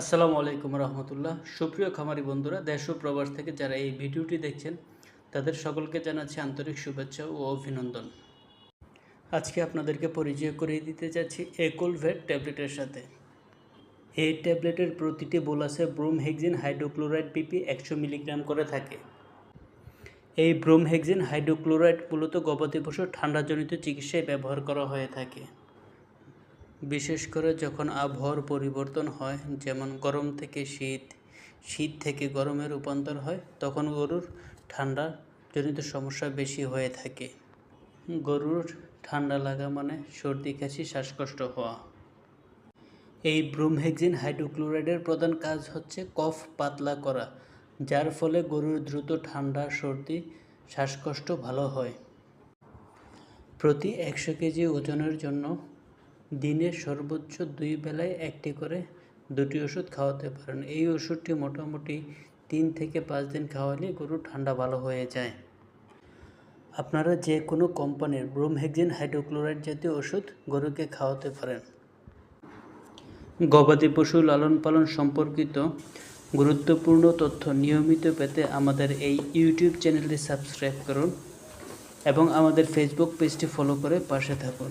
আসসালামু আলাইকুম রহমতুল্লাহ। সুপ্রিয় খামারি বন্ধুরা, দেশ ও প্রবাস থেকে যারা এই ভিডিওটি দেখছেন, তাদের সকলকে জানাচ্ছি আন্তরিক শুভেচ্ছা ও অভিনন্দন। আজকে আপনাদেরকে পরিচয় করিয়ে দিতে যাচ্ছি একুল ভেট ট্যাবলেটের সাথে। এই ট্যাবলেটের প্রতিটি বোলাসে ব্রোম হেক্সিন হাইড্রোক্লোরাইড পিপি একশো মিলিগ্রাম করে থাকে। এই ব্রোম হেক্সিন হাইড্রোক্লোরাইড মূলত গবাদি পশুর ঠান্ডাজনিত চিকিৎসায় ব্যবহার করা হয়ে থাকে। বিশেষ করে যখন আবহাওয়ার পরিবর্তন হয়, যেমন গরম থেকে শীত শীত থেকে গরমে রূপান্তর হয়, তখন গরুর ঠান্ডা জনিত সমস্যা বেশি হয়ে থাকে। গরুর ঠান্ডা লাগা মানে সর্দি, কাশি, শ্বাসকষ্ট হওয়া। এই ব্রুমহেক্সিন হাইড্রোক্লোরাইডের প্রধান কাজ হচ্ছে কফ পাতলা করা, যার ফলে গরুর দ্রুত ঠান্ডা, সর্দি, শ্বাসকষ্ট ভালো হয়। প্রতি একশো কেজি ওজনের জন্য দিনে সর্বোচ্চ দুই বেলায় একটি করে দুটি ওষুধ খাওয়াতে পারেন। এই ওষুধটি মোটামুটি তিন থেকে পাঁচ দিন খাওয়ালে গরুর ঠান্ডা ভালো হয়ে যায়। আপনারা যে কোনো কোম্পানির ব্রোমহেক্সিন হাইড্রোক্লোরাইড জাতীয় ওষুধ গরুকে খাওয়াতে পারেন। গবাদি পশু লালন পালন সম্পর্কিত গুরুত্বপূর্ণ তথ্য নিয়মিত পেতে আমাদের এই ইউটিউব চ্যানেলটি সাবস্ক্রাইব করুন এবং আমাদের ফেসবুক পেজটি ফলো করে পাশে থাকুন।